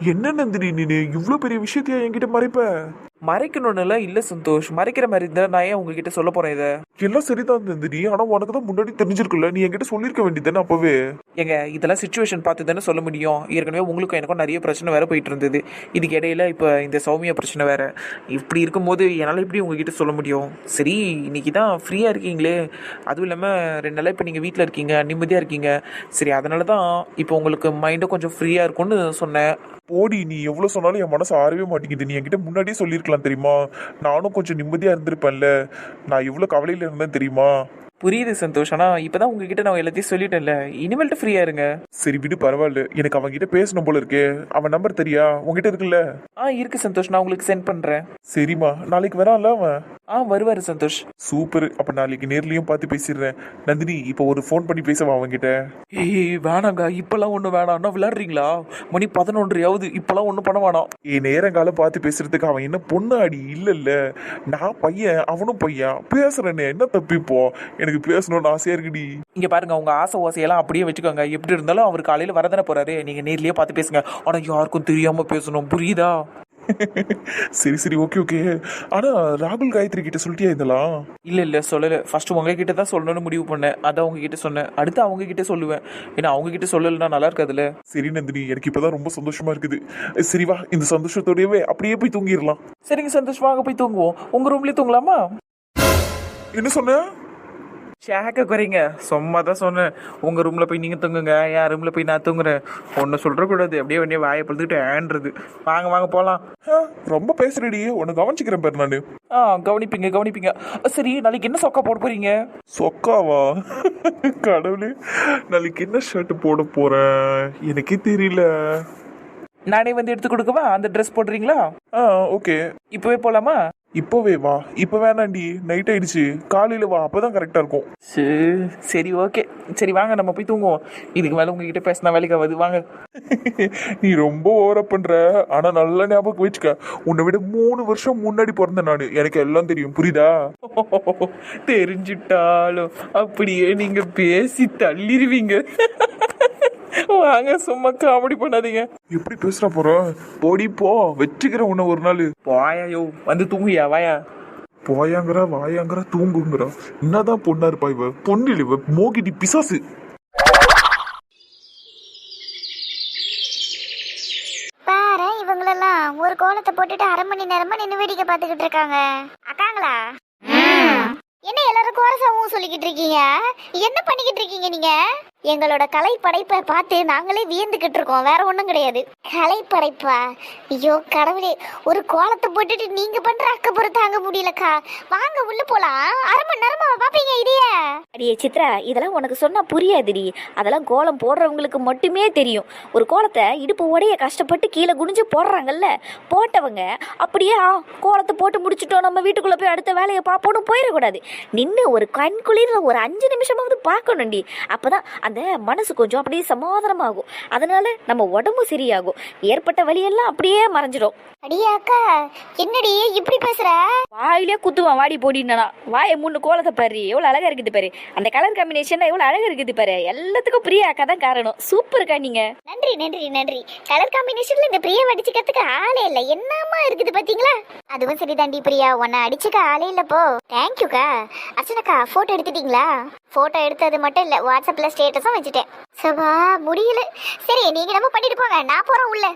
என்ன நந்தினி நீ இவ்வளோ பெரிய விஷயத்தையா என்கிட்ட மறைப்ப? மறைக்கணும்னுல? இல்ல சந்தோஷ் மறைக்கிற மாதிரி இருந்தா நான் ஏன் உங்ககிட்ட சொல்ல போறேன் இதை? எல்லாம் சரிதான் நந்தினி. ஆனா உனக்கு தான் முன்னாடி தெரிஞ்சிருக்குல்ல நீ என்கிட்ட சொல்லியிருக்க வேண்டியதானே அப்பவே? ஏங்க இதெல்லாம் சுச்சுவேஷன் பார்த்து தானே சொல்ல முடியும். ஏற்கனவே உங்களுக்கும் எனக்கும் நிறைய பிரச்சனை வேற போயிட்டு இருந்தது. இதுக்கு இடையில இப்போ இந்த சௌமியா பிரச்சனை வேற. இப்படி இருக்கும்போது என்னால் எப்படி உங்ககிட்ட சொல்ல முடியும்? சரி இன்னைக்கு தான் ஃப்ரீயாக இருக்கீங்களே. அதுவும் இல்லாமல் ரெண்டு நாளாக இப்போ நீங்கள் வீட்டில் இருக்கீங்க நிம்மதியாக இருக்கீங்க. சரி அதனால தான் இப்போ உங்களுக்கு மைண்டும் கொஞ்சம் ஃப்ரீயாக இருக்கும்னு சொன்னேன். போடி நீ எவ்வளவு சொன்னாலும் என் மனசு ஆறவே மாட்டேங்குது. நீ என்கிட்ட முன்னாடியே இருந்திருக்கலாம் தெரியுமா? நானும் கொஞ்சம் நிம்மதியா இருந்திருப்பேன்ல. நான் இவ்வளோ கவலையில் இருந்தேன் தெரியுமா? புரியுது சந்தோஷ். ஆனால் இப்போ தான் உங்ககிட்ட நான் எல்லாத்தையும் சொல்லிட்டேன்ல. இனிமேல்ட்டு ஃப்ரீயாக இருங்க. சரி விடு பரவாயில்ல. எனக்கு அவன் கிட்ட பேசணும் போல இருக்கே. அவன் நம்பர் தெரியா? உன்கிட்ட இருக்குல்ல? ஆ இருக்கு சந்தோஷ். நான் உங்களுக்கு சென்ட் பண்ணுறேன் சரிம்மா. நாளைக்கு வரான்ல அவன்? ஆ வருவார் சந்தோஷ். சூப்பர். அப்ப நாளைக்கு நேர்லயும் பார்த்து பேசிடுறேன். நந்தினி இப்போ ஒரு ஃபோன் பண்ணி பேசவா அவன்கிட்ட? ஏய் வேணாங்க. இப்பெல்லாம் ஒன்றும் வேணாம் அண்ணா விளையாடுறீங்களா? மணி பதினொன்றையாவது. இப்பெல்லாம் ஒன்றும் பண்ண வேணாம். ஏ நேரங்காலம் பார்த்து பேசுறதுக்கு அவன் என்ன பொண்ணாடி? இல்ல இல்ல நான் பையன் அவனும் பையன். பேசுறேனே. என்ன தப்பிப்போ எனக்கு பேசணும்னு ஆசையா இருக்குடி. இங்க பாருங்க உங்க ஆசை ஓசையெல்லாம் அப்படியே வச்சுக்கோங்க. எப்படி இருந்தாலும் அவர் காலையில வரதானே போறாரு. நீங்க நேர்லயே பார்த்து பேசுங்க. ஆனா யாருக்கும் தெரியாம பேசணும். புரியுதா? சரி சரி ஓகே ஓகே. ஆனா ராகுல் காயத்ரி கிட்ட சொல்லிட்டியா இதெல்லாம்? இல்ல இல்ல சொல்லல. ஃபர்ஸ்ட் உங்ககிட்ட தான் சொல்லணும்னு முடிவு பண்ணேன். அதான் உங்ககிட்ட சொன்னேன். அடுத்து அவங்க கிட்ட சொல்லுவேன். ஏன்னா அவங்க கிட்ட சொல்லலைன்னா நல்லா இருக்காதுல்ல சரி நந்தினி எனக்கு இப்பதான் ரொம்ப சந்தோஷமா இருக்குது. சரி வா இந்த சந்தோஷத்தோடவே அப்படியே போய் தூங்கிடலாம். சரிங்க சந்தோஷ் வாங்க போய் தூங்குவோம். உங்க ரூம்லயே தூங்கலாமா? என்ன சொன்ன? சேக்க குறைங்க சும்மா தான் சொன்னேன். உங்க ரூம்ல போய் நீங்க தூங்குங்க. என் ரூம்ல போய் நான் தூங்குறேன். ஒன்னு சொல்ற கூடாது அப்படியே வண்டியை வாயை பழுத்துக்கிட்டு ஏன்றது. வாங்க வாங்க போலாம். ஆ, ரொம்ப பேசுறடி. உன்னை கவனிச்சுக்கிறேன் பேர் நானு. ஆ கவனிப்பீங்க கவனிப்பீங்க. சரி நாளைக்கு என்ன சொக்கா போட போறீங்க? சொக்காவா? கடவுளே நாளைக்கு என்ன ஷர்ட் போட போறேன்? எனக்கே தெரியல. நானே வந்து எடுத்து கொடுக்கவா? அந்த ட்ரெஸ் போடுறீங்களா? ஆ ஓகே. இப்பவே போலாமா? இப்போவே வா. இப்போ வேணாண்டி. நைட் ஆயிடுச்சு. காலையில வா. அப்பதான் கரெக்டா இருக்கும். சரி சரி ஓகே சரி வாங்க நம்ம போய் தூங்குவோம். இதுக்கு மேல உங்ககிட்ட பேசினா வேலைக்கு ஆகாது. வாங்க. நீ ரொம்ப ஓவரா பண்ற. ஆனா நல்ல ஞாபகம் வச்சுக்க. உன்னை விட மூணு வருஷம் முன்னாடி பிறந்த நானு. எனக்கு எல்லாம் தெரியும். புரியுதா? தெரிஞ்சிட்டாலும் அப்படியே நீங்க பேசி தள்ளிடுவீங்க வாங்க சும்மா காமெடி பண்ணாதீங்க. எப்படி பேசுற போற? போடி போ. வச்சுக்கிற உன்னை ஒரு நாள். வாயாயோ வந்து தூங்குயா வாயா? போயாங்கிற வாயாங்கிற தூங்குங்கிற. என்னதான் பொண்ணா இருப்பா இவ? பொண்ணு இல்ல இவ. மோகிடி பிசாசு. பாரு இவங்களெல்லாம் ஒரு கோலத்தை போட்டுட்டு அரை மணி நேரமா நின்று வேடிக்கை பார்த்துக்கிட்டு இருக்காங்க. அக்காங்களா? என்ன எல்லாரும் கோரசாவும் சொல்லிக்கிட்டு இருக்கீங்க? என்ன பண்ணிக்கிட்டு இருக்கீங்க நீங்க? எங்களோட கலை படைப்பை பார்த்து நாங்களே வியந்துக்கிட்டு இருக்கோம். வேற ஒன்றும் கிடையாது. கலை படைப்பா ஐயோ கடவுளே ஒரு கோலத்தை போட்டுட்டு நீங்க பண்ற அக்கப்புறம் தாங்க முடியலக்கா. வாங்க உள்ள போலாம். அரை மணி நேரமா பாப்பீங்க இதையே. அடியே சித்ரா இதெல்லாம் உனக்கு சொன்னா புரியாதுடி. அதெல்லாம் கோலம் போடுறவங்களுக்கு மட்டுமே தெரியும். ஒரு கோலத்தை இடுப்பு உடைய கஷ்டப்பட்டு கீழே குனிஞ்சு போடுறாங்கல்ல? போட்டவங்க அப்படியே கோலத்தை போட்டு முடிச்சிட்டோம். நம்ம வீட்டுக்குள்ள போய் அடுத்த வேலையை பார்ப்போம்னு போயிடக்கூடாது. நின்று ஒரு கண் குளிரில் ஒரு அஞ்சு நிமிஷமாவது பார்க்கணும்டி. அப்பதான் அந்த மனசு கொஞ்சம் அப்படியே சமாதானமாகும். அதனால நம்ம உடம்பு சரியாகும். ஏற்பட்ட வழியெல்லாம் அப்படியே மறைஞ்சிடும் அடியே அக்கா என்னடி இப்படி பேசுற? வாயிலே குத்துவான் வாடி போடினா வாயை மூணு கோலத்தை பாரு எவ்வளோ அழகா இருக்குது பாரு. அந்த கலர் காம்பினேஷன் எவ்வளோ அழகா இருக்குது பாரு. எல்லாத்துக்கும் பிரியா அக்கா தான் காரணம் சூப்பர்க்கா நீங்க. நன்றி நன்றி நன்றி. கலர் காம்பினேஷன்ல இந்த பிரியா அடிச்சுக்கிறதுக்கு ஆளே இல்ல. என்னமா இருக்குது பாத்தீங்களா? அதுவும் சரிதாண்டி பிரியா. உன்னை அடிச்சுக்க ஆளே இல்ல போ. தேங்க்யூக்கா அர்ச்சனாக்கா போட்டோ எடுத்துட்டீங்களா? போட்டோ எடுத்தது மட்டும் இல்ல. வாட்ஸ்அப்ல ஸ்டேட்டஸும் வச்சுட்டேன். சபா முடியல. சரி நீங்க நம்ம பண்ணிட்டு போங்க. நான் போறேன் உள்ள.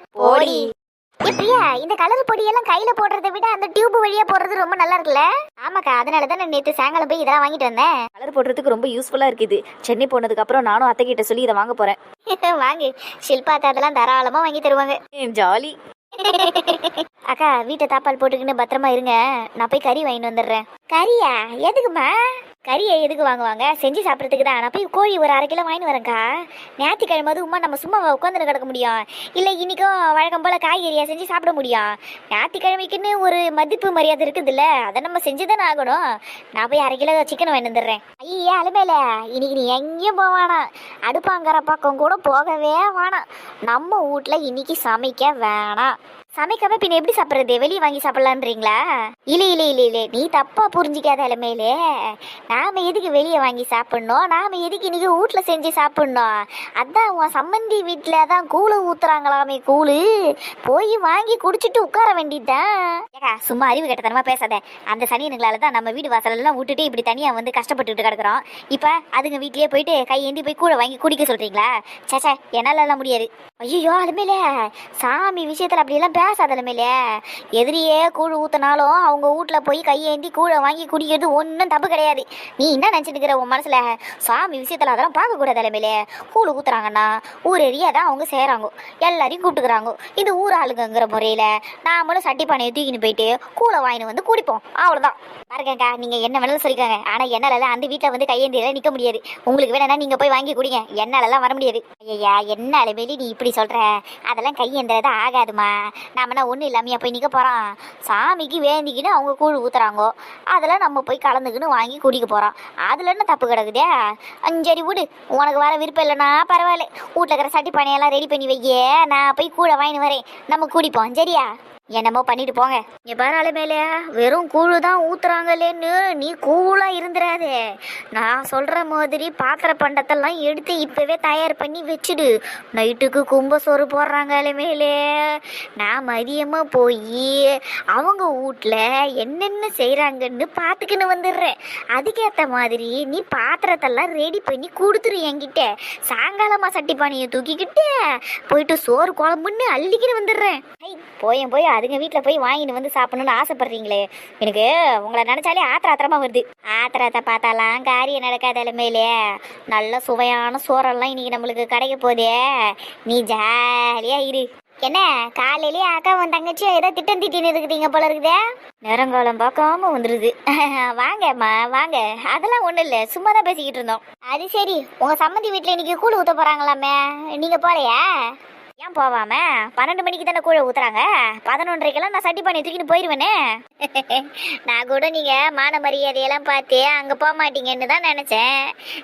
ஏ பிரியா இந்த கலர் பொடியெல்லாம் கையில போடுறதை விட அந்த டியூப் வழியா போடுறது ரொம்ப நல்லா இருக்குல்ல? ஆமாக்கா அதனால தான் நான் நேத்து சாயங்காலம் போய் இதெல்லாம் வாங்கிட்டு வந்தேன். கலர் போடுறதுக்கு ரொம்ப யூஸ்ஃபுல்லா இருக்குது. சென்னை போனதுக்கு அப்புறம் நானும் அத்தை கிட்ட சொல்லி இதை வாங்க போறேன். வாங்கு. ஷில்பா அதெல்லாம் தாராளமா வாங்கி தருவாங்க. ஜாலி. அக்கா வீட்டை தாப்பால் போட்டுக்கின்னு பத்திரமா இருங்க. நான் போய் கறி வாங்கிட்டு வந்துடுறேன். கறியா? எதுக்குமா கறியை எதுக்கு வாங்குவாங்க? செஞ்சு சாப்பிட்றதுக்கு தான். நான் போய் கோழி ஒரு அரை கிலோ வாங்கிட்டு வரேங்க்கா ஞாயிற்றுக்கிழமை அது உமா நம்ம சும்மா உட்காந்துட்டு கிடக்க முடியும். இல்லை இன்னைக்கும் வழக்கம் போல் காய்கறியை செஞ்சு சாப்பிட முடியும். ஞாயிற்றுக்கிழமைக்குன்னு ஒரு மதிப்பு மரியாதை இருக்குதுல்ல. அதை நம்ம செஞ்சு தானே ஆகணும். நான் போய் அரை கிலோ சிக்கன் வாங்கி வந்துடுறேன். ஐயா அலுமையில இன்னைக்கு நீ எங்கேயும் போக வேணாம். அடுப்பாங்கிற பக்கம் கூட போகவே வேணாம். நம்ம வீட்டில் இன்னைக்கு சமைக்க வேணாம். சமைக்காம பின்ன எப்படி சாப்பிட்றது? வெளியே வாங்கி சாப்பிடலான்றீங்களா இல்லை இல்லை இல்லை இல்லை. நீ தப்பா புரிஞ்சிக்காத இளமையிலே. நாம எதுக்கு வெளியே வாங்கி சாப்பிடணும்? நாம எதுக்கு இன்றைக்கி வீட்டில் செஞ்சு சாப்பிடணும்? அதான் உன் சம்மந்தி வீட்டில் தான் கூழு ஊத்துறாங்களாமே கூழு. போய் வாங்கி குடிச்சிட்டு உட்கார வேண்டியதுதான். ஏக்கா சும்மா அறிவு கெட்டத்தனமா பேசாத. அந்த சனியனுங்களால தான் நம்ம வீடு வாசலெல்லாம் விட்டுட்டு இப்படி தனியாக வந்து கஷ்டப்பட்டுட்டு கிடக்குறோம். இப்போ அதுங்க வீட்லயே போயிட்டு கை ஏந்தி போய் கூழை வாங்கி குடிக்க சொல்றீங்களா? சேச்சே என்னால எல்லாம் முடியாது. ஐயோ அதுமேலே சாமி விஷயத்துல அப்படியெல்லாம் பேசாத எதிரியே கூழ் ஊற்றினாலும் அவங்க வீட்டில் போய் கையேந்தி கூழை வாங்கி குடிக்கிறது ஒன்றும் தப்பு கிடையாது. நீ என்ன நினச்சிட்டு இருக்கிற உன் மனசுல? சாமி விஷயத்துல அதெல்லாம் பார்க்கக்கூடாது அலுமேலே கூழ் ஊத்துறாங்கன்னா ஊர் ஏரியா தான் அவங்க செய்கிறாங்க எல்லாரையும் கூப்பிட்டுக்கிறாங்க. இது ஊர் ஆளுங்கிற முறையில் நாமளும் சட்டி பானையை தூக்கின்னு போயிட்டு கூழை வாங்கின்னு வந்து குடிப்போம். அவ்வளோதான் பாருங்கக்கா நீங்க என்ன வேணாலும் சொல்லிக்கோங்க. ஆனா என்னால அந்த வீட்ல வந்து கையேந்தியெல்லாம் நிற்க முடியாது. உங்களுக்கு வேணா நீங்க போய் வாங்கி குடிங்க. என்னாலலாம் வர முடியாது. ஐயா என்ன அளவேலி நீ இப்படி சொல்ற? அதெல்லாம் கையேந்திரது ஆகாதுமா. நாமனா ஒண்ணும் இல்லாமையா போய் நிற்க போகிறோம் சாமிக்கு வேந்திக்கின்னு அவங்க கூழ் ஊத்துறாங்கோ? அதில் நம்ம போய் கலந்துக்கின்னு வாங்கி குடிக்க போறோம். அதுல என்ன தப்பு கிடக்குதே? அஹ் சரி விடு. உனக்கு வர விருப்பம் இல்லைன்னா பரவாயில்ல. வீட்டில் இருக்கிற சட்டி பானையெல்லாம் ரெடி பண்ணி வையே. நான் போய் கூட வாங்கின்னு வரேன். நம்ம குடிப்போம். சரியா? என்னமோ பண்ணிட்டு போங்க. நீ பாரு மேலே வெறும் கூழு தான் ஊத்துறாங்களேன்னு நீ கூலா இருந்துடாதே நான் சொல்ற மாதிரி பாத்திர பண்டத்தெல்லாம் எடுத்து இப்பவே தயார் பண்ணி வச்சுடு. நைட்டுக்கு கும்ப சோறு போடுறாங்க மேலே நான் மதியமா போய் அவங்க வீட்ல என்னென்ன செய்யறாங்கன்னு பார்த்துக்கின்னு வந்துடுறேன். அதுக்கேற்ற மாதிரி நீ பாத்திரத்தெல்லாம் ரெடி பண்ணி கொடுத்துரு என்கிட்ட. சாயங்காலமா சட்டி பானையை தூக்கிக்கிட்டு போயிட்டு சோறு குழம்புன்னு அள்ளிக்கின்னு வந்துடுறேன். போய் போயேன் போய் அதுங்க வீட்டில் போய் வாங்கிட்டு வந்து சாப்பிடணும்னு ஆசைப்படுறீங்களே. எனக்கு உங்களை நினச்சாலே ஆத்திர ஆத்திரமாக வருது. ஆத்திரத்தை பார்த்தாலாம் காரியம் நடக்காத நிலைமையிலே நல்ல சுவையான சோறெல்லாம் இன்னைக்கு நம்மளுக்கு கிடைக்க போதே. நீ ஜாலியா இரு. என்ன காலையிலேயே அக்கா உன் தங்கச்சியும் ஏதோ திட்டம் திட்டின்னு இருக்குதீங்க போல இருக்குதே. நிறங்கோலம் பார்க்காம வந்துருது. வாங்கம்மா வாங்க. அதெல்லாம் ஒன்றும் இல்லை. சும்மா தான் பேசிக்கிட்டு இருந்தோம். அது சரி. உங்க சம்மந்தி வீட்டில் இன்னைக்கு கூழ் ஊற்ற போறாங்களாமே. நீங்க போகலையா ஏன் போவாம? பன்னெண்டு மணிக்கு தானே கூழ ஊத்துறாங்க? பதினொன்றரைக்கெல்லாம் நான் சட்டி பண்ணி தூக்கிட்டு போயிடுவேனே நான் கூட நீங்க மான மரியாதையெல்லாம் பார்த்து அங்க போக மாட்டீங்கன்னு தான் நினைச்சேன்.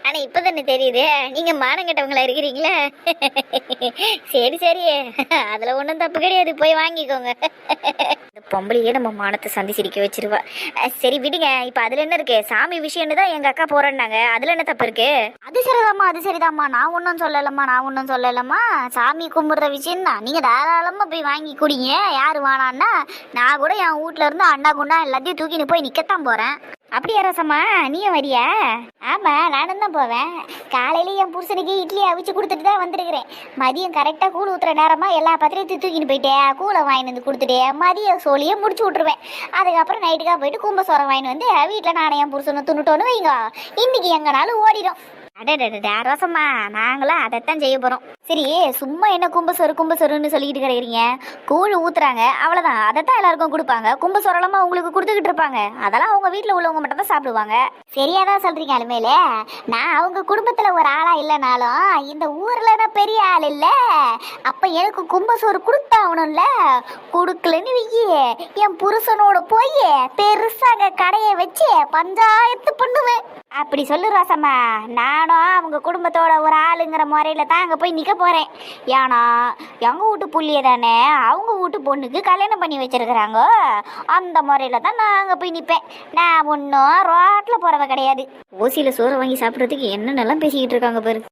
ஆனா இப்பதானே தெரியுது. நீங்க மானம் கெட்டவங்களா இருக்கிறீங்களே. சரி சரி. அதுல ஒன்றும் தப்பு கிடையாது. போய் வாங்கிக்கோங்க. பொம்பளையே நம்ம மானத்தை சந்தி சிரிக்க வச்சிருவா சரி விடுங்க இப்போ அதுல என்ன இருக்கு? சாமி விஷயம்னு தான் எங்க அக்கா போறேன்னாங்க. அதுல என்ன தப்பு இருக்கு? அது சரிதாம்மா அது சரிதாம்மா. நான் ஒன்றும் சொல்லலம்மா நான் ஒன்றும் சொல்லலம்மா. சாமி கும்பிடுற விஷயம் தான் நீங்க தாராளமா போய் வாங்கி குடிங்க. யாரு வேணான்னா நான் கூட என் வீட்ல இருந்து அண்டா குண்டா எல்லாத்தையும் தூக்கின்னு போய் நிக்கத்தான் போறேன். அப்படியா ரசம்மா நீயும் வரியா? ஆமா நானும் தான் போவேன். காலையில என் புருஷனுக்கு இட்லி அவிச்சு கொடுத்துட்டு தான் வந்திருக்கிறேன். மதியம் கரெக்டாக கூழ் ஊத்துற நேரமா எல்லா பத்திரையும் தூக்கின்னு போயிட்டேன் கூழை வாங்கிட்டு வந்து கொடுத்துட்டேன் மதிய சோழியை முடிச்சு விட்ருவேன் அதுக்கப்புறம் நைட்டுக்காக போயிட்டு கும்பசோரம் வாங்கிட்டு வந்து வீட்டில் நானே என் புருஷனை துண்ணுட்டோன்னு வைங்க. இன்னைக்கு எங்கனாலும் ஓடிடும் அடடடா ரோசம்மா நாங்களும் அதைத்தான் செய்ய போகிறோம் சரி சும்மா என்ன கும்பசோறு கும்பசோறுன்னு சொல்லிக்கிட்டு கிடைக்கிறீங்க கூழ் ஊத்துறாங்க. அவ்வளோதான் அதைத்தான் எல்லாருக்கும் கொடுப்பாங்க. கும்பசோரெல்லாமா உங்களுக்கு கொடுத்துக்கிட்டு இருப்பாங்க. அதெல்லாம் அவங்க வீட்டில் உள்ளவங்க மட்டும் தான் சாப்பிடுவாங்க. சரியா தான் சொல்றீங்க அலுமையில நான் அவங்க குடும்பத்தில் ஒரு ஆளா இல்லைனாலும் இந்த ஊரில் தான் பெரிய ஆள் இல்லை. அப்போ எனக்கு கும்பசோறு கொடுத்தாகணும்ல கொடுக்கலன்னு வையி. என் புருஷனோட போய் பெருசாக கடையை வச்சு பஞ்சாயத்து பண்ணுவேன். அப்படி சொல்லு ரோசம்மா. நானும் அவங்க குடும்பத்தோட ஒரு ஆளுங்கிற முறையில தான் அங்கே போய் நிற்க போகிறேன் ஏன்னா எங்கள் வீட்டு புள்ளிய தானே அவங்க வீட்டு பொண்ணுக்கு கல்யாணம் பண்ணி வச்சிருக்கிறாங்க. அந்த முறையில தான் நான் அங்கே போய் நிற்பேன் நான் ஒன்றும் ரோட்டில் போகிறவ கிடையாது. ஓசியில் சோறு வாங்கி சாப்பிட்றதுக்கு என்னென்னலாம் பேசிக்கிட்டு இருக்காங்க பாரு.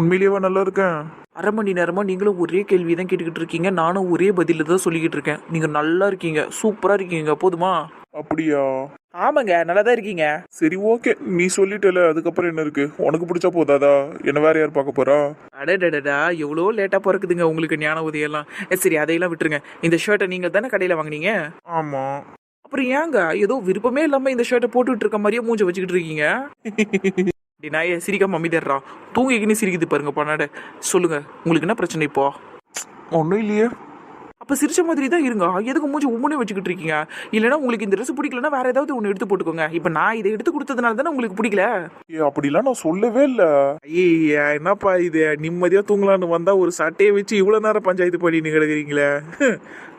உண்மையிலேயேவா நல்லா இருக்கேன். அரை மணி நேரமா நீங்களும் ஒரே கேள்வி தான் கேட்டுக்கிட்டு இருக்கீங்க. நானும் ஒரே பதில தான் சொல்லிக்கிட்டு இருக்கேன். நீங்க நல்லா இருக்கீங்க. சூப்பரா இருக்கீங்க. போதுமா? அப்படியா? ஆமாங்க நல்லா தான் இருக்கீங்க. சரி ஓகே. நீ சொல்லிட்டல அதுக்கப்புறம் என்ன இருக்கு? உனக்கு பிடிச்சா போதாதா? என்ன வேற யார் பார்க்க போறா? அடடடடா எவ்வளோ லேட்டாக பிறக்குதுங்க உங்களுக்கு ஞான உதயெல்லாம். சரி அதையெல்லாம் விட்டுருங்க. இந்த ஷர்ட்டை நீங்கள் தானே கடையில் வாங்குனீங்க? ஆமா. அப்புறம் ஏங்க ஏதோ விருப்பமே இல்லாமல் இந்த ஷர்ட்டை போட்டுட்டு இருக்க மாதிரியே மூஞ்ச வச்சுக்கிட்டு இருக்கீங்க? ஏன் சிரிக்காம அமைதிடுறா தூங்கிக்கின்னு சிரிக்குது பாருங்க பண்ணாட. சொல்லுங்க உங்களுக்கு என்ன பிரச்சனை இப்போ? ஒன்றும் இல்லையே. அப்போ சிரிச்ச மாதிரி தான் இருங்க. எதுக்கு மூஞ்சி உம்முனே வச்சுக்கிட்டு இருக்கீங்க? இல்லைன்னா உங்களுக்கு இந்த ட்ரெஸ் பிடிக்கலன்னா வேற ஏதாவது ஒன்று எடுத்து போட்டுக்கோங்க. இப்போ நான் இதை எடுத்து கொடுத்ததுனால தானே உங்களுக்கு பிடிக்கல? ஏ அப்படிலாம் நான் சொல்லவே இல்லை. ஐயா என்னப்பா இது? நிம்மதியாக தூங்கலான்னு வந்தா ஒரு சட்டையை வச்சு இவ்வளோ நேரம் பஞ்சாயத்து பண்ணின்னு கிடக்குறீங்களே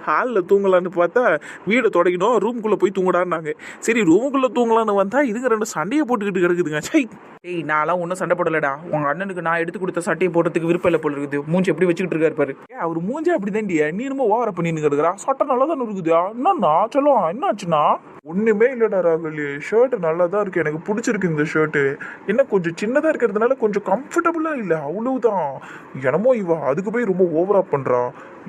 ஹாலில் தூங்கலான்னு பார்த்தா வீடை தொடங்கினோம் ரூம்குள்ளே போய் தூங்கடான்னாங்க. சரி ரூமுக்குள்ளே தூங்கலான்னு வந்தா இதுங்க ரெண்டு சண்டையை போட்டுக்கிட்டு கிடக்குதுங்க. சை ஏய் நான்லாம் ஒன்றும் சண்டை போடலடா. உங்க அண்ணனுக்கு நான் எடுத்து கொடுத்த சட்டையை போடுறதுக்கு விருப்பம் இல்லை போல இருக்குது. மூஞ்சி எப்படி வச்சுக்கிட்டு இருக்காரு பாரு. ஏ அவர் மூஞ்சே அப்படி தாண்டியா நீ என்னமோ ஓவர பண்ணின்னு கிடக்குறா சட்டை நல்லா தானே இருக்குதுயா என்னண்ணா சொல்லுவான் ஆச்சுன்னா ஒண்ணுமே இல்லடா ராகுல். ஷர்ட் நல்லா தான் இருக்கு. எனக்கு பிடிச்சிருக்கு இந்த ஷர்ட்டு என்ன கொஞ்சம் சின்னதா இருக்கிறதுனால கொஞ்சம் கம்ஃபர்டபுளா இல்ல. அவ்வளவுதான். என்னமோ இவ அதுக்கு போய் ரொம்ப ஓவரா பண்றா.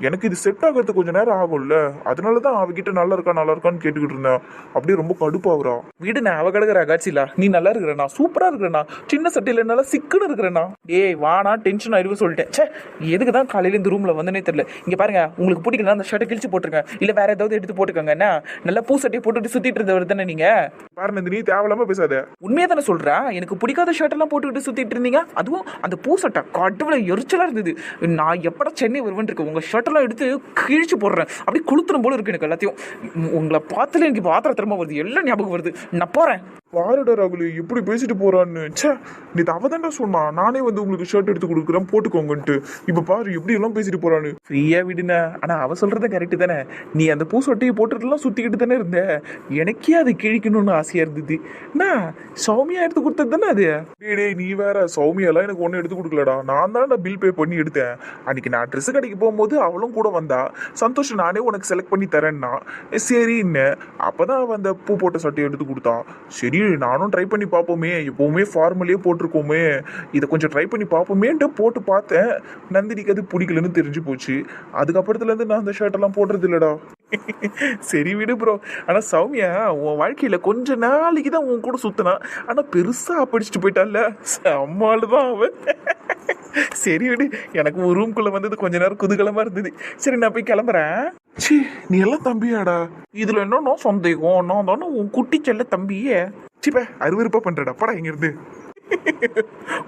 எனக்கு இது செட் ஆகிறதுக்கு கொஞ்சம் நேரம் ஆகும்ல. அதனால தான் அவகிட்ட நல்லா இருக்கா நல்லா இருக்கான்னு கேட்டுக்கிட்டு இருந்தேன். அப்படியே ரொம்ப கடுப்பாகுறா. வீடு நான் அவ கிடக்குறா காட்சிலா நீ நல்லா இருக்கிறனா சூப்பரா இருக்கிறனா சின்ன சட்டையில நல்லா சிக்குன்னு இருக்கிறனா டேய் வானா டென்ஷன் ஆயிடுவே சொல்லிட்டேன். ச்சே எதுக்கு தான் காலையில இந்த ரூம்ல வந்தனே தெரியல. இங்க பாருங்க உங்களுக்கு பிடிக்கல அந்த ஷர்ட்டை கிழிச்சு போட்டுருங்க. இல்ல வேற ஏதாவது எடுத்து போட்டுக்கோங்க என்ன? நல்லா பூ சட்டையை போட்டுட்டு சுத்திட்டு இருந்தவர் தானே நீங்க? பாரு நந்தினி தேவையில்லாம பேசாத. உண்மையா தானே சொல்றேன் எனக்கு பிடிக்காத ஷர்ட் எல்லாம் போட்டுக்கிட்டு சுத்திட்டு இருந்தீங்க. அதுவும் அந்த பூ சட்டை கடவுள எரிச்சலா இருந்தது. நான் எப்படா சென்னை வருவேன் இருக்கு. உங்க ஷர்ட் எல்லாம் எடுத்து கிழிச்சு போடுறேன். அப்படியே கொளுத்துன போல இருக்கு எனக்கு எல்லாத்தையும். உங்களை பார்த்துல எனக்கு இப்போ ஆத்திர திறமை வருது. எல்லாம் ஞாபகம் வருது. நான் போறேன். பாருடா ராகுல் இப்படி பேசிட்டு போறான்னு. ச்சே நீ அவதான்டா சொன்னா. நானே வந்து உங்களுக்கு ஷர்ட் எடுத்து கொடுக்குறேன் போட்டுக்கோங்கன்ட்டு. இப்ப பாரு எப்படி எல்லாம் பேசிட்டு போறான்னு. ஃப்ரீயா விடுன ஆனா அவ சொல்றது கரெக்டு தானே. நீ அந்த பூ சொட்டையை போட்டுட்டுலாம் சுத்திக்கிட்டு தானே இருந்த. எனக்கே அது கிழிக்கணும்னு ஆசையா இருந்தது. என்ன சௌமியா எடுத்து கொடுத்தது தானே அது? டேய் நீ வேற. சௌமியாலாம் எனக்கு ஒன்றும் எடுத்து கொடுக்கலடா. நான் தான்டா பில் பே பண்ணி எடுத்தேன். அன்னைக்கு நான் ட்ரெஸ் கடைக்கு போகும்போது அவளும் கூட வந்தா. சந்தோஷம் நானே உனக்கு செலக்ட் பண்ணி தரேன்னா. சரின்னு அப்பதான் அவன் அந்த பூ போட்ட சட்டையை எடுத்து கொடுத்தான் சரி நானும் ட்ரை பண்ணி பார்ப்போமே. எப்போவுமே ஃபார்மலே போட்டிருக்கோமே. இதை கொஞ்சம் ட்ரை பண்ணி பார்ப்போமேன்ட்டு போட்டு பார்த்தேன். நந்தினிக்கு அது பிடிக்கலன்னு தெரிஞ்சு போச்சு. அதுக்கப்புறத்துலேருந்து நான் அந்த ஷர்ட்டெல்லாம் போடுறது இல்லைடா சரி விடு ப்ரோ ஆனால் சௌமியா உன் வாழ்க்கையில் கொஞ்ச நாளைக்கு தான் உன் கூட சுத்தினா ஆனால் பெருசாக படிச்சுட்டு போயிட்டால அம்மாள் தான் அவன். சரி விடு. எனக்கு ஒரு ரூம்குள்ளே வந்தது கொஞ்ச நேரம் குதூகலமாக இருந்தது. சரி நான் போய் கிளம்புறேன். ச்சீ நீ எல்லாம் தம்பியாடா. இதுல என்னன்னா சந்தேகம் நான் தானே உன் குட்டி செல்ல தம்பியே. சிப்பே அருவருப்பா பண்றடா. படா இங்க இருந்து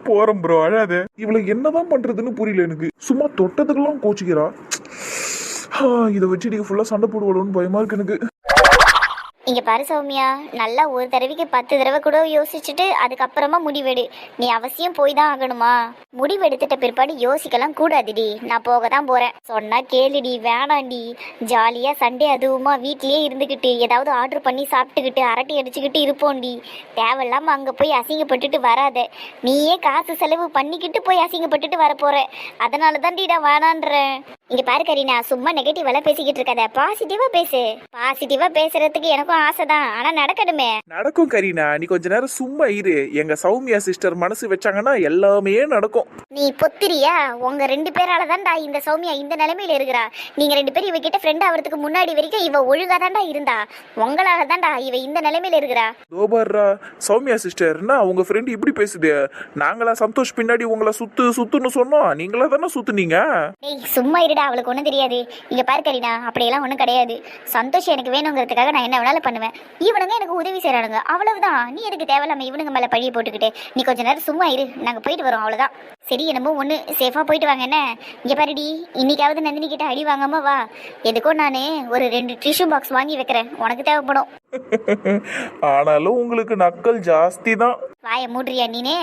போறோம் ப்ரோ அழாத. இவளுக்கு என்னதான் பண்றதுன்னு புரியல எனக்கு. சும்மா தொட்டதுக்கெல்லாம் கோச்சிக்கிறா. இதை வச்சு நீங்க ஃபுல்லா சண்டை போடுவாளோன்னு பயமா இருக்கு எனக்கு. இங்கே பாரு சௌமியா நல்லா ஒரு தடவைக்கு பத்து தடவை கூட யோசிச்சுட்டு அதுக்கப்புறமா முடிவெடு. நீ அவசியம் போய் தான் ஆகணுமா? முடிவெடுத்துட்ட பிற்பாடு யோசிக்கலாம் கூடாதுடி. நான் போக தான் போகிறேன் சொன்னால் கேளுடி வேணாண்டி. ஜாலியாக சண்டே அதுவுமா வீட்லேயே இருந்துக்கிட்டு ஏதாவது ஆர்டர் பண்ணி சாப்பிட்டுக்கிட்டு அரட்டை அடிச்சுக்கிட்டு இருப்போம்டி தேவையில்லாமல் அங்கே போய் அசிங்கப்பட்டுட்டு வராத. நீயே காசு செலவு பண்ணிக்கிட்டு போய் அசிங்கப்பட்டுட்டு வர போகிற அதனால தான் நான் வேணான்றேன். இங்கே பாரு கரீனா சும்மா நெகட்டிவெல்லாம் பேசிக்கிட்டு இருக்காத. பாசிட்டிவாக பேசு. பாசிட்டிவாக பேசுறதுக்கு எனக்கும் ஆசைதான். ஆனா நடக்கணுமே நடக்கும் கரீனா. நீ கொஞ்ச நேரம் சும்மா இரு. எங்க சௌமியா சிஸ்டர் மனசு வச்சாங்கன்னா எல்லாமே நடக்கும். நீ பொத்திரியா? உங்க ரெண்டு பேரால தான்டா இந்த சௌமியா இந்த நிலைமையில இருக்கிறா. நீங்க ரெண்டு பேரும் இவகிட்ட ஃப்ரெண்ட் ஆகிறதுக்கு முன்னாடி வரைக்கும் இவ ஒழுங்கா தான்டா இருந்தா. உங்களால தான்டா இவ இந்த நிலைமையில இருக்கிறா. தோபர்ரா சௌமியா சிஸ்டர்னா உங்க ஃப்ரெண்ட் இப்படி பேசுது? நாங்களா சந்தோஷ் பின்னாடி உங்களை சுத்து சுத்துன்னு சொன்னோம். நீங்களா தானே சுத்துனீங்க? டேய் சும்மா இருடா. அவளுக்கு ஒன்றும் தெரியாது. இங்க பாரு கரீனா. அப்படியெல்லாம் ஒன்றும் கிடையாது. சந்தோஷம் எனக்கு வேணுங்கிறதுக்காக நான் என்ன வேணாலும் பண்ணுவேன். இவனுங்க எனக்கு உதவி செய்கிறானுங்க அவ்வளவுதான். நீ எதுக்கு தேவையில்லாம இவனுங்க மேலே பழிய போட்டுக்கிட்டு? நீ கொஞ்ச நேரம் சும்மா இரு. நாங்கள் போயிட்டு வரோம். அவ்வளோதான் சரி என்னமோ ஒன்று சேஃபாக போயிட்டு வாங்க. என்ன? இங்கே பாருடி. இன்னைக்காவது நந்தினி கிட்ட அடி வாங்காம வா. எதுக்கோ நான் ஒரு ரெண்டு டிஷ்யூ பாக்ஸ் வாங்கி வைக்கிறேன். உனக்கு தேவைப்படும். ஆனாலும் உங்களுக்கு நக்கல் ஜாஸ்தி தான். வாயை மூடுறியா நீனே?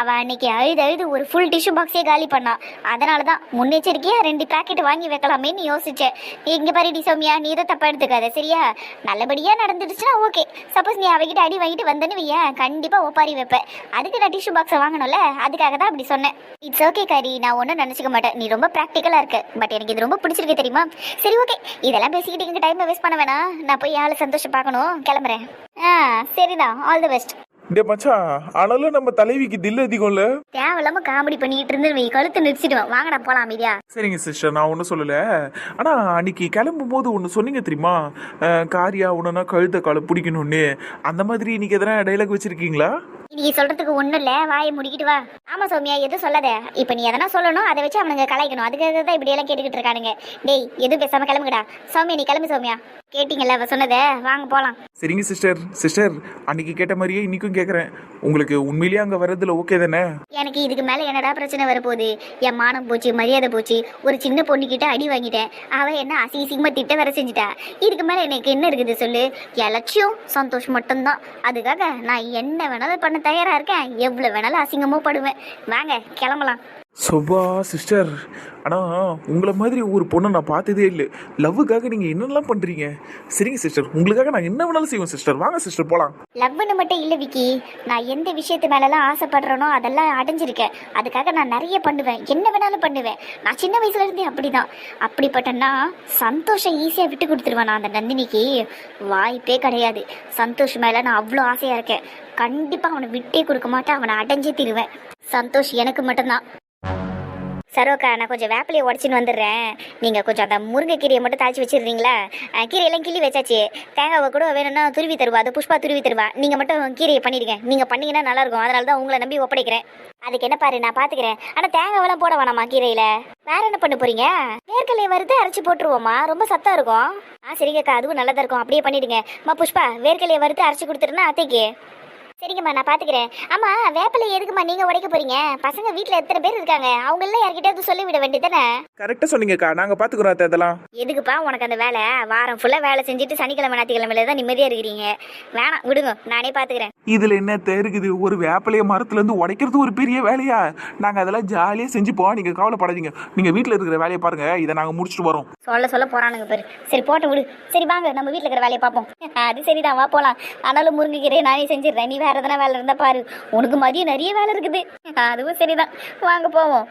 அவள் அன்னைக்கு அழுது அழுது ஒரு ஃபுல் டிஷ்யூ பாக்ஸே காலி பண்ணா. அதனால தான் முன்னெச்சரிக்கையா ரெண்டு பேக்கெட் வாங்கி வைக்கலாமேன்னு யோசிச்சேன். இங்கே பாரு டி சௌமியா நீ இதை தப்பா எடுத்துக்காத சரியா? நல்லபடியாக நடந்துடுச்சுன்னா ஓகே சப்போஸ் நீ அவகிட்ட அடி வாங்கிட்டு வந்தேன்னு வையன் கண்டிப்பாக ஒப்பாரி வைப்பேன். அதுக்கு நான் டிஷ்யூ பாக்ஸை வாங்கணும்ல அதுக்காக தான் அப்படி சொன்னேன். இட்ஸ் ஓகே கரி நான் ஒன்றும் நினச்சிக்க மாட்டேன். நீ ரொம்ப ப்ராக்டிக்கலாக இருக்க. பட் எனக்கு இது ரொம்ப பிடிச்சிருக்கு தெரியுமா? சரி ஓகே இதெல்லாம் பேசிக்கிட்டு இங்கே டைமை வேஸ்ட் பண்ண வேணாம். நான் போய் ஆளை சந்தோஷம் பார்க்கணும். கிளம்புறேன். ஆ சரிதான் ஆல் தி பெஸ்ட் டே மச்சான் ஆனாலும் நம்ம தலைவிக்கு தில் அதிகம்ல? தேவையில்லாம காமெடி பண்ணிக்கிட்டு இருந்து வை கழுத்து நிறுத்திடுவேன் வாங்கடா போலாம் அமைதியா. சரிங்க சிஸ்டர் நான் ஒன்றும் சொல்லலை. ஆனால் அன்னைக்கு கிளம்பும் போது ஒன்று சொன்னீங்க தெரியுமா? காரியா ஒன்றுனா கழுத்த காலை பிடிக்கணும்னு. அந்த மாதிரி இன்னைக்கு எதனா டைலாக் வச்சிருக்கீங்களா? நீ சொல்றதுக்கு ஒண்ணும் இல்ல. வாயை முடிக்கிட்டு வா. ஆமா சௌமியா எதுவும் சொல்லாத? இப்ப நீ எதனா சொல்லணும் அதை வச்சு அவனுங்க கலாய்க்கணும். அதுக்காக தான் இப்படி எல்லாம் கேட்டுக்கிட்டு இருக்கானுங்க. டேய் எதுவும் பேசாம கிளம்புங்கடா. சௌமியா நீ கிளம்பு சௌமியா. கேட்டீங்கல்ல அவ சொன்னதை. வாங்க போலாம். சரிங்க சிஸ்டர். சிஸ்டர் அன்னைக்கு கேட்ட மாதிரியே இன்னைக்கும் கேட்குறேன் உங்களுக்கு உண்மையிலேயே அங்கே வர்றதுல ஓகே தானே? எனக்கு இதுக்கு மேல என்னடா பிரச்சனை வரப்போகுது? என் மானம் போச்சு மரியாதை போச்சு. ஒரு சின்ன பொண்ணுகிட்ட அடி வாங்கிட்டேன். அவ என்ன அசிங்கமா திட்ட வர செஞ்சுட்டா. இதுக்கு மேல எனக்கு என்ன இருக்குது சொல்லு? என் லட்சியம் சந்தோஷம் மட்டும்தான். அதுக்காக நான் என்ன வேணாலும் பண்ண தயாரா இருக்கேன். எவ்வளவு வேணாலும் அசிங்கமோ படுவேன். வாங்க கிளம்பலாம். சுபா சிஸ்டர் ஆனால் உங்களை மாதிரி ஒரு பொண்ணை நான் பார்த்ததே இல்லை. லவ்வுக்காக நீங்கள் என்னென்னலாம் பண்ணுறீங்க சரிங்க சிஸ்டர் உங்களுக்காக நான் என்ன வேணாலும் செய்வேன் சிஸ்டர் வாங்க சிஸ்டர் போகலாம் லவ்னு மட்டும் இல்லை விக்கி. நான் எந்த விஷயத்து மேலெல்லாம் ஆசைப்படுறேனோ அதெல்லாம் அடைஞ்சிருக்கேன். அதுக்காக நான் நிறைய பண்ணுவேன். என்ன வேணாலும் பண்ணுவேன். நான் சின்ன வயசுல இருந்தே அப்படிதான். அப்படிப்பட்டனா சந்தோஷம் ஈஸியாக விட்டு கொடுத்துருவேன் நான் அந்த நந்தினிக்கு. வாய்ப்பே கிடையாது. சந்தோஷ் மேலே நான் அவ்வளோ ஆசையாக இருக்கேன். கண்டிப்பாக அவனை விட்டே கொடுக்க மாட்டேன். அவனை அடைஞ்சே திருவேன். சந்தோஷ் எனக்கு மட்டும்தான். சரோக்கா நான் கொஞ்சம் வேப்பிலையை உடச்சின்னு வந்துடுறேன். நீங்கள் கொஞ்சம் அந்த முருங்கைக்கீரையை மட்டும் தாளிச்சு வச்சிடுறீங்களா? கீரையெல்லாம் கிள்ளி வச்சாச்சு. தேங்காவை கூட வேணும்னா துருவி தருவா அது புஷ்பா துருவி தருவா. நீங்கள் மட்டும் கீரையை பண்ணிடுங்க. நீங்கள் பண்ணீங்கன்னா நல்லாயிருக்கும். அதனால தான் உங்களை நம்பி ஒப்படைக்கிறேன். அதுக்கு என்ன பாரு நான் பார்த்துக்கிறேன் ஆனால் தேங்காவெல்லாம் போட வேணாமா கீரையில்? வேற என்ன பண்ண போறீங்க? வேர்க்கலையை வறுத்து அரைச்சி போட்டுருவோமா ரொம்ப சத்தா இருக்கும். ஆ சரிங்கக்கா. அதுவும் நல்லதா இருக்கும். அப்படியே பண்ணிடுங்க. மா புஷ்பா வேர்க்கலையை வறுத்து அரைச்சி கொடுத்துருன்னா அத்தைக்கு. சரிங்கம்மா நான் பாத்துக்கிறேன். ஆமா வேப்பிலை எதுக்குமா நீங்க உடைக்க போறீங்க? பசங்க வீட்ல எத்தனை பேர் இருக்காங்க? அவங்க எல்லாம் யார்கிட்டயாவது சொல்லி விட வேண்டியதானே கரெக்டாக சொன்னீங்கக்கா. நாங்கள் பார்த்துக்குறோம் அத்தை அதெல்லாம். எதுக்குப்பா உனக்கு அந்த வேலை? வாரம் ஃபுல்லா வேலை செஞ்சுட்டு சனிக்கிழமை ஞாயிற்றுக்கிழமையில தான் நிம்மதியா இருக்கிறீங்க. வேணாம் விடுங்க நானே பாத்துக்கிறேன். இதில் என்ன இருக்குது? ஒரு வேப்பிலைய மரத்துலேருந்து உடைக்கிறது ஒரு பெரிய வேலையா? நாங்கள் அதெல்லாம் ஜாலியாக செஞ்சுப்போம் நீங்கள் கவலைப்படாதீங்க. நீங்கள் வீட்டில் இருக்கிற வேலையை பாருங்கள் இதை நாங்கள் முடிச்சுட்டு வரோம். சொல்ல சொல்ல போறானுங்க பாரு. சரி போட்டு விடு. சரி வாங்க. நம்ம வீட்ல இருக்கிற வேலையை பார்ப்போம். அது சரிதான். வா போலாம். ஆனாலும் முருங்கைக்கீரையை நானே செஞ்சிடுறேன். நீ வேற எதனா வேலை இருந்தா பாரு. உனக்கு மதியம் நிறைய வேலை இருக்குது. அதுவும் சரிதான். வாங்க போவோம்.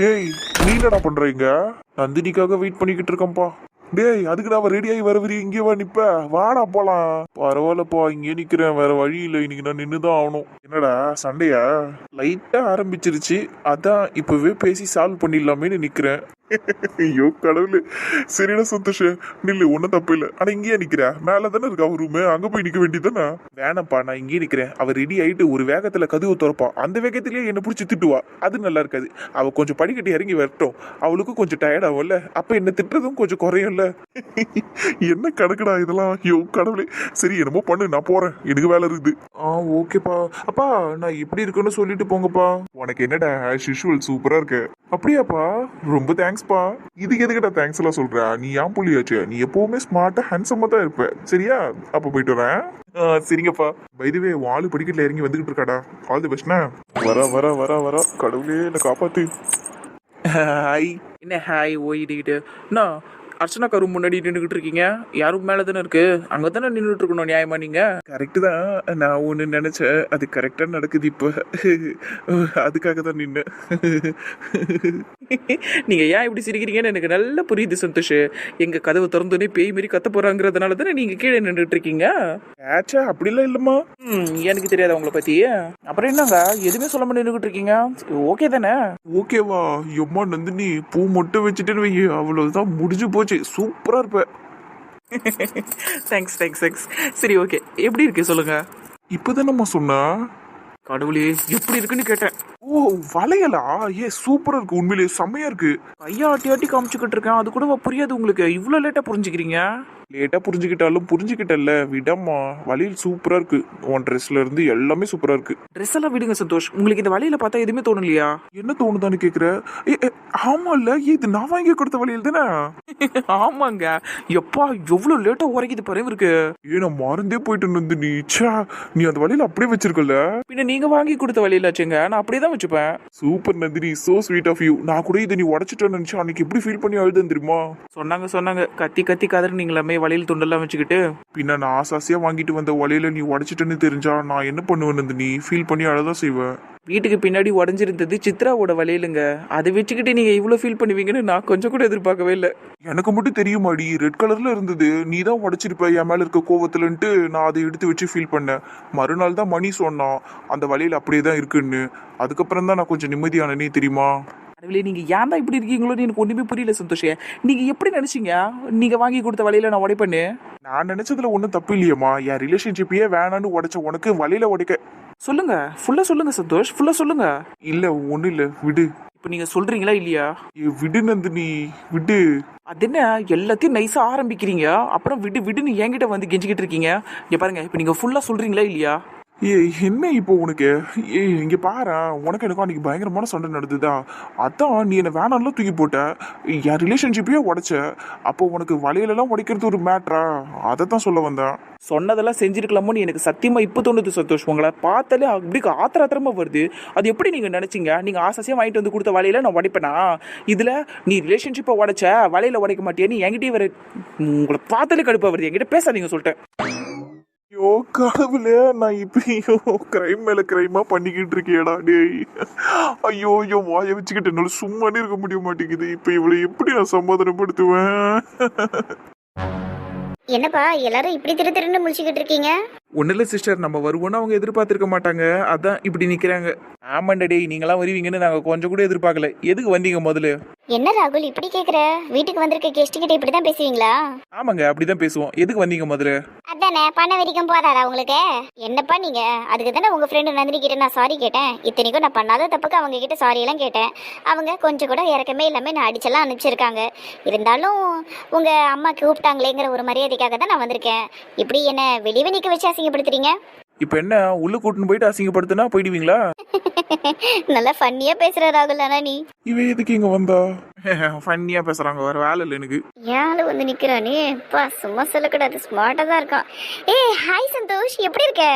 டேய் நீ என்னடா பண்றீங்க? நந்தினிக்காக வெயிட் பண்ணிக்கிட்டு இருக்கேன்ப்பா. டேய் அதுக்கு நான் ரெடி ஆகி வரவரி இங்கே வா நிப்ப. வாடா போலாம். பரவாயில்லப்பா இங்கே நிக்கிறேன். வேற வழி இல்லை. இன்னைக்கு நான் நின்றுதான் ஆகணும். என்னடா சண்டையா? லைட்டா ஆரம்பிச்சிருச்சு. அதான் இப்பவே பேசி சால்வ் பண்ணிடலாமேன்னு நிக்கிறேன். ஐயோ கடவுளே. சரிடா சந்தோஷ். நில்லு ஒன்றும் தப்பு இல்லை ஆனா இங்கேயே நிற்கிறா மேலே தானே இருக்கு அவர் ரூமு அங்கே போய் நிற்க வேண்டியதானே வேணாம்ப்பா நான் இங்கேயே நிற்கிறேன் அவர் ரெடி ஆயிட்டு ஒரு வேகத்தில் கதவு திறப்பா. அந்த வேகத்திலேயே என்னை பிடிச்சி திட்டுவா. அது நல்லா இருக்காது. அவள் கொஞ்சம் படிக்கட்டு இறங்கி வரட்டும். அவளுக்கும் கொஞ்சம் டயர்ட் ஆகும்ல. அப்போ என்ன திட்டுறதும் கொஞ்சம் குறையும்ல. என்ன கணக்குடா இதெல்லாம்? ஐயோ கடவுளே. சரி என்னமோ பண்ணு நான் போகிறேன் எனக்கு வேலை இருக்குது. ஆ ஓகேப்பா. அப்பா நான் எப்படி இருக்குன்னு சொல்லிட்டு போங்கப்பா. உனக்கு என்னடா? ஆஸ் யூஷுவல் இருக்கு. அப்படியாப்பா? ரொம்ப தேங்க்ஸ் தேங்க்ஸ்ப்பா இதுக்கு எதுக்கிட்ட தேங்க்ஸ் எல்லாம் சொல்ற? நீ ஏன் புள்ளியாச்சு நீ எப்பவுமே ஸ்மார்ட்டா ஹேண்ட்ஸமா தான் இருப்ப. சரியா? அப்ப போயிட்டு வரேன். சரிங்கப்பா பைதுவே வாலு படிக்கட்டுல இறங்கி வந்துகிட்டு இருக்காடா. ஆல் தி பெஸ்ட்னா வர வர வர வர. கடவுளே என்ன காப்பாத்து. ஹாய் என்ன ஹாய் ஓயிடிக்கிட்டு என்ன அர்ச்சனா கரு முன்னாடி நின்றுக்கிட்டு இருக்கீங்க யாரும் மேலே தானே இருக்கு? அங்கே தானே நின்றுட்டு இருக்கணும் நியாயமா நீங்கள் கரெக்டு தான். நான் ஒன்று நினைச்சேன். அது கரெக்டாக நடக்குது இப்போ. அதுக்காக தான் நின்னேன். நீங்கள் ஏன் இப்படி சிரிக்கிறீங்கன்னு எனக்கு நல்லா புரியுது சந்தோஷ். எங்கள் கதவு திறந்தோடனே பேய் மாரி கத்த போகிறாங்கிறதுனால தானே நீங்கள் கீழே நின்றுட்டு இருக்கீங்க ஆச்சா அப்படிலாம் இல்லைம்மா. எனக்கு தெரியாது உங்களை பற்றி அப்புறம் என்னங்க? எதுவுமே சொல்லாம நின்றுக்கிட்டு இருக்கீங்க ஓகே தானே? ஓகேவா எம்மா நந்தினி பூ மட்டும் வச்சுட்டேன்னு வை அவ்வளவுதான். முடிஞ்சு போச்சு. சூப்பரா இருப்ப. தேங்க்ஸ் தேங்க்ஸ் தேங்க்ஸ் சரி ஓகே எப்படி இருக்கு சொல்லுங்க? இப்பதான் நம்ம சொன்னா? கடவுளே எப்படி இருக்குன்னு கேட்டேன். ஓ வளையலா? ஏ சூப்பரா இருக்கு உண்மையிலேயே செம்மையா இருக்கு. கையா ஆட்டி ஆட்டி காமிச்சுக்கிட்டு இருக்கேன். அது கூட புரியாது உங்களுக்கு? இவ்வளோ லேட்டாக புரிஞ்சுக்கிறீங்க? லேட்டா புரிஞ்சுக்கிட்டாலும் புரிஞ்சுக்கிட்டல விடம்மா. வளையல் சூப்பரா இருக்கு. உன் ட்ரெஸ்ல இருந்து எல்லாமே சூப்பரா இருக்கு. ட்ரெஸ் எல்லாம் விடுங்க சந்தோஷ். உங்களுக்கு இந்த வழியில பார்த்தா எதுவுமே தோணலையா? என்ன தோணுதான்னு ஏ, ஆமா இல்ல இது நான் வாங்கி கொடுத்த வளையல் தானே? ஆமாங்க. எப்பா எவ்வளோ லேட்டாக உரைக்குது பாரு இருக்கு ஏ நான் மறந்தே போயிட்டு நந்தினி. ச்சே நீ அந்த வளையல் அப்படியே வச்சிருக்கல பின்ன நீங்க வாங்கி கொடுத்த வழியிலாச்சுங்க நான் அப்படியே தான் வச்சுப்பேன். Super Nandhini so sweet of you நான் கூட இதை நீ உடச்சிட்டேன்னு நினைச்சேன். அன்னைக்கு எப்படி ஃபீல் பண்ணி அழுதேன் தெரியுமா? சொன்னாங்க சொன்னாங்க. கத்தி கத்தி கதறினீங்களாமே வழியில் துண்டெல்லாம் வச்சுக்கிட்டு பின்ன நான் ஆசாசியா வாங்கிட்டு வந்த வலையில நீ உடைச்சிட்டேன்னு தெரிஞ்சா நான் என்ன பண்ணுவேன் நந்தினி? ஃபீல் பண்ணி அழதான் செய்வேன் வீட்டுக்கு பின்னாடி உடஞ்சிருந்தது சித்ராவோட வளையலுங்க அதை வச்சுக்கிட்டு நீங்க இவ்வளோ ஃபீல் பண்ணுவீங்கன்னு நான் கொஞ்சம் கூட எதிர்பார்க்கவே இல்லை. எனக்கு மட்டும் தெரியுமாடி ரெட் கலர்ல இருந்தது. நீ தான் உடைச்சிருப்ப என் மேல இருக்க கோவத்துலன்ட்டு நான் அதை எடுத்து வச்சு ஃபீல் பண்ணேன் மறுநாள் தான் மணி சொன்னான் அந்த வலையில அப்படியே தான் இருக்குன்னு. அதுக்கப்புறம் தான் நான் கொஞ்சம் நிம்மதியானனே தெரியுமா? கடவுளே நீங்க ஏன் தான் இப்படி இருக்கீங்களோன்னு எனக்கு ஒண்ணுமே புரியல சந்தோஷே. நீங்க எப்படி நினைச்சீங்க? நீங்க வாங்கி கொடுத்த வழியில நான் உடைப்பண்ணு நான் நினைச்சதுல ஒன்றும் தப்பு இல்லையம்மா. என் ரிலேஷன்ஷிப்பையே வேணான்னு உடைச்ச உனக்கு வலையில உடைக்க. சொல்லுங்க. ஃபுல்லா சொல்லுங்க சந்தோஷ். ஃபுல்லா சொல்லுங்க. இல்ல ஒன்றும் இல்லை. விடு. இப்போ நீங்க சொல்றீங்களா இல்லையா? விடு நந்தினி. விடு. அது என்ன? எல்லாத்தையும் நைஸா ஆரம்பிக்கிறீங்க. அப்புறம் விடு விடுன்னு என்கிட்ட வந்து கெஞ்சிக்கிட்டு இருக்கீங்க. இங்க பாருங்க இப்போ நீங்க ஃபுல்லா சொல்றீங்களா இல்லையா? ஏய் என்ன இப்போ உனக்கு? ஏய் இங்கே பாரு உனக்கு எனக்கும் அன்னைக்கு பயங்கரமான சண்டை நடந்ததா? அதான் நீ என்னை வேணாம்லாம் தூக்கி போட்ட. என் ரிலேஷன்ஷிப்பையே உடைச்ச. அப்போ உனக்கு வலையிலலாம் உடைக்கிறது ஒரு மேட்ரா அதை தான் சொல்ல வந்தேன். சொன்னதெல்லாம் செஞ்சிருக்கலாமோன்னு எனக்கு சத்தியமாக இப்போ தோணுது சந்தோஷ் உங்களை பார்த்தாலே அப்படி ஆத்திர ஆத்திரமா வருது. அது எப்படி நீங்கள் நினச்சிங்க? நீங்கள் ஆசாசியாக வாங்கிட்டு வந்து கொடுத்த வலையில நான் உடைப்பேனா? இதில் நீ ரிலேஷன்ஷிப்பை உடைச்ச வலையில உடைக்க மாட்டியான்னு என்கிட்டயே வர உங்களை பார்த்தாலே கடுப்பாக வருது. என்கிட்ட பேசாதீங்க சொல்லிட்டேன். ஐயோ கடவுளே நான் இப்பயும் கிரைம் மேல கிரைமா பண்ணிக்கிட்டு இருக்கேடா டேய். ஐயோ ஐயோ வாயை வச்சுக்கிட்டு என்னால சும்மானே இருக்க முடிய மாட்டேங்குது. இப்போ இவளை எப்படி நான் சமாதானப்படுத்துவேன்? என்னப்பா எல்லாரும் இப்படி திரு திருன்னு முழிச்சுக்கிட்டு இருக்கீங்க? ஒன்றும் இல்லை சிஸ்டர் நம்ம வருவோம்னு அவங்க எதிர்பார்த்திருக்க மாட்டாங்க. அதான் இப்படி நிற்கிறாங்க ஆமாண்டா டேய் நீங்களாம் வருவீங்கன்னு நாங்கள் கொஞ்சம் கூட எதிர்பார்க்கல. எதுக்கு வந்தீங்க முதல்ல? என்ன ராகுல் இப்படி கேக்குற? வீட்டுக்கு வந்திருக்க கெஸ்ட் கிட்ட இப்படி தான் பேசுவீங்களா? ஆமாங்க அப்படிதான் பேசுவோம். எதுக்கு வந்தீங்க முதல்ல? அதானே பண்ண வரைக்கும் போதாதா உங்களுக்கு? என்னப்பா நீங்க? அதுக்கு தானே உங்க ஃப்ரெண்டு நந்தினி கிட்ட நான் சாரி கேட்டேன். இத்தனைக்கும் நான் பண்ணாத தப்புக்கு அவங்க கிட்ட சாரி எல்லாம் கேட்டேன். அவங்க கொஞ்சம் கூட இறக்கமே இல்லாம நான் அடிச்செல்லாம் அனுப்பிச்சிருக்காங்க. இருந்தாலும் உங்க அம்மா கூப்பிட்டாங்களேங்கிற ஒரு மரியாதைக்காக தான் நான் வந்திருக்கேன். இப்படி என்ன வெளியே நிக்க வச்சு அசிங்கப்படுத்துறீங்க? இப்போ என்ன உள்ள கூட்டின்னு போயிட்டு அசிங்கப்படுத்தினா போயிடுவீங்களா? நல்லா ஃபன்னியா பேசுற ராகுல் ஆனா நீ. இவ எதுக்கு இங்க வந்தா? ஃபன்னியாக பேசுகிறாங்க வேறு வேலை இல்லை எனக்கு. ஏழு வந்து நிக்கிறானே? பா சும்மா சொல்லக்கூடாது ஸ்மார்ட்டா தான் இருக்கான். ஏய் ஹாய் சந்தோஷ் எப்படி இருக்க?